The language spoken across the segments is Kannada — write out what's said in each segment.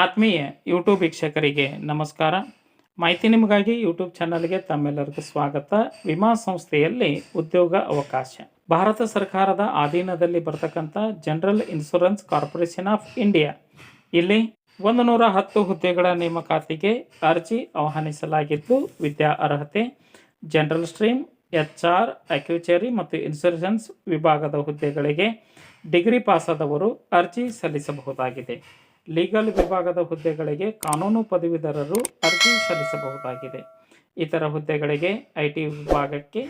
ಆತ್ಮೀಯ ಯೂಟ್ಯೂಬ್ ವೀಕ್ಷಕರಿಗೆ ನಮಸ್ಕಾರ. ಮಾಹಿತಿ ನಿಮಗಾಗಿ ಯೂಟ್ಯೂಬ್ ಚಾನಲ್ಗೆ ತಮ್ಮೆಲ್ಲರಿಗೂ ಸ್ವಾಗತ. ವಿಮಾ ಸಂಸ್ಥೆಯಲ್ಲಿ ಉದ್ಯೋಗ ಅವಕಾಶ. ಭಾರತ ಸರ್ಕಾರದ ಅಧೀನದಲ್ಲಿ ಬರತಕ್ಕಂಥ general insurance corporation of India ಇಲ್ಲಿ ಒಂದು ನೂರ ಹತ್ತು ಹುದ್ದೆಗಳ ನೇಮಕಾತಿಗೆ ಅರ್ಜಿ ಆಹ್ವಾನಿಸಲಾಗಿದ್ದು, ವಿದ್ಯಾ ಅರ್ಹತೆ general stream H R actuary ಮತ್ತು ಇನ್ಶೂರೆನ್ಸ್ ವಿಭಾಗದ ಹುದ್ದೆಗಳಿಗೆ ಡಿಗ್ರಿ ಪಾಸಾದವರು ಅರ್ಜಿ ಸಲ್ಲಿಸಬಹುದಾಗಿದೆ. ಲೀಗಲ್ ವಿಭಾಗದ ಹುದ್ದೆಗಳಿಗೆ ಕಾನೂನು ಪದವೀಧರರು ಅರ್ಜಿ ಸಲ್ಲಿಸಬಹುದಾಗಿದೆ. ಇತರ ಹುದ್ದೆಗಳಿಗೆ ಐ ಟಿ ವಿಭಾಗಕ್ಕೆ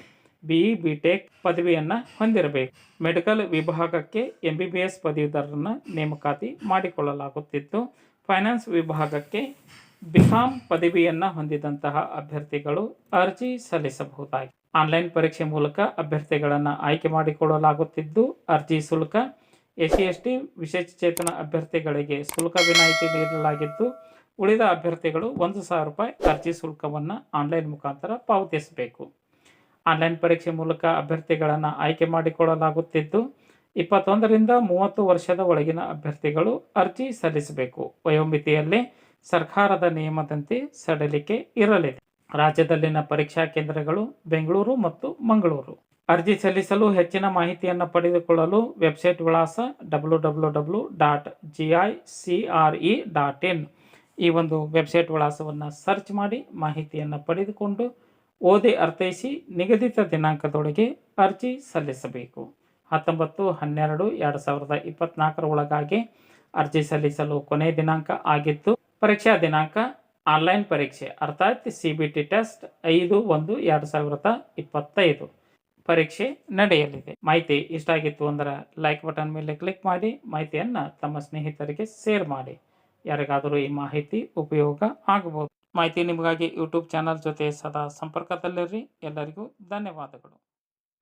ಬಿಇ ಬಿ ಟೆಕ್ ಪದವಿಯನ್ನು ಹೊಂದಿರಬೇಕು. ಮೆಡಿಕಲ್ ವಿಭಾಗಕ್ಕೆ ಎಂ ಬಿ ಬಿ ಎಸ್ ಪದವೀಧರರನ್ನು ನೇಮಕಾತಿ ಮಾಡಿಕೊಳ್ಳಲಾಗುತ್ತಿದ್ದು ಫೈನಾನ್ಸ್ ವಿಭಾಗಕ್ಕೆ ಬಿಕಾಂ ಪದವಿಯನ್ನು ಹೊಂದಿದಂತಹ ಅಭ್ಯರ್ಥಿಗಳು ಅರ್ಜಿ ಸಲ್ಲಿಸಬಹುದಾಗಿದೆ ಆನ್ಲೈನ್ ಪರೀಕ್ಷೆ ಮೂಲಕ ಅಭ್ಯರ್ಥಿಗಳನ್ನು ಆಯ್ಕೆ ಮಾಡಿಕೊಳ್ಳಲಾಗುತ್ತಿದ್ದು, ಅರ್ಜಿ ಶುಲ್ಕ ಎಸ್ ಸಿ ಎಸ್ ಟಿ ವಿಶೇಷಚೇತನ ಅಭ್ಯರ್ಥಿಗಳಿಗೆ ಶುಲ್ಕ ವಿನಾಯಿತಿ ನೀಡಲಾಗಿದ್ದು, ಉಳಿದ ಅಭ್ಯರ್ಥಿಗಳು ಒಂದು ಸಾವಿರ ರೂಪಾಯಿ ಅರ್ಜಿ ಶುಲ್ಕವನ್ನು ಆನ್ಲೈನ್ ಮುಖಾಂತರ ಪಾವತಿಸಬೇಕು. ಆನ್ಲೈನ್ ಪರೀಕ್ಷೆ ಮೂಲಕ ಅಭ್ಯರ್ಥಿಗಳನ್ನು ಆಯ್ಕೆ ಮಾಡಿಕೊಳ್ಳಲಾಗುತ್ತಿದ್ದು, ಇಪ್ಪತ್ತೊಂದರಿಂದ ಮೂವತ್ತು ವರ್ಷದ ಒಳಗಿನ ಅಭ್ಯರ್ಥಿಗಳು ಅರ್ಜಿ ಸಲ್ಲಿಸಬೇಕು. ವಯೋಮಿತಿಯಲ್ಲಿ ಸರ್ಕಾರದ ನಿಯಮದಂತೆ ಸಡಿಲಿಕೆ ಇರಲಿದೆ. ರಾಜ್ಯದಲ್ಲಿನ ಪರೀಕ್ಷಾ ಕೇಂದ್ರಗಳು ಬೆಂಗಳೂರು ಮತ್ತು ಮಂಗಳೂರು. ಅರ್ಜಿ ಸಲ್ಲಿಸಲು ಹೆಚ್ಚಿನ ಮಾಹಿತಿಯನ್ನು ಪಡೆದುಕೊಳ್ಳಲು ವೆಬ್ಸೈಟ್ ವಿಳಾಸ W W W dot G I C R E dot in ಈ ಒಂದು ವೆಬ್ಸೈಟ್ ವಿಳಾಸವನ್ನು ಸರ್ಚ್ ಮಾಡಿ ಮಾಹಿತಿಯನ್ನು ಪಡೆದುಕೊಂಡು ಓದಿ ಅರ್ಥೈಸಿ ನಿಗದಿತ ದಿನಾಂಕದೊಳಗೆ ಅರ್ಜಿ ಸಲ್ಲಿಸಬೇಕು. ಹತ್ತೊಂಬತ್ತು, ಹನ್ನೆರಡು, ಎರಡು ಸಾವಿರದ ಇಪ್ಪತ್ನಾಲ್ಕರ ಒಳಗಾಗಿ ಅರ್ಜಿ ಸಲ್ಲಿಸಲು ಕೊನೆಯ ದಿನಾಂಕ ಆಗಿದ್ದು, ಪರೀಕ್ಷಾ ದಿನಾಂಕ, ಆನ್ಲೈನ್ ಪರೀಕ್ಷೆ, ಅರ್ಥಾತ್ ಸಿ ಬಿ ಟಿ ಟೆಸ್ಟ್ ಐದು ಒಂದು ಎರಡು ಸಾವಿರದ ಇಪ್ಪತ್ತೈದು. ಪರೀಕ್ಷೆ ನಡೆಯಲಿದೆ. ಮಾಹಿತಿ ಇಷ್ಟ ಆಗಿತ್ತು ಅಂದ್ರೆ ಲೈಕ್ ಬಟನ್ ಮೇಲೆ ಕ್ಲಿಕ್ ಮಾಡಿ, ಮಾಹಿತಿಯನ್ನು ತಮ್ಮ ಸ್ನೇಹಿತರಿಗೆ ಶೇರ್ ಮಾಡಿ. ಯಾರಿಗಾದರೂ ಈ ಮಾಹಿತಿ ಉಪಯೋಗ ಆಗಬಹುದು. ಮಾಹಿತಿ ನಿಮಗಾಗಿ ಯೂಟ್ಯೂಬ್ ಚಾನಲ್ ಜೊತೆ ಸದಾ ಸಂಪರ್ಕದಲ್ಲಿರಿ. ಎಲ್ಲರಿಗೂ ಧನ್ಯವಾದಗಳು.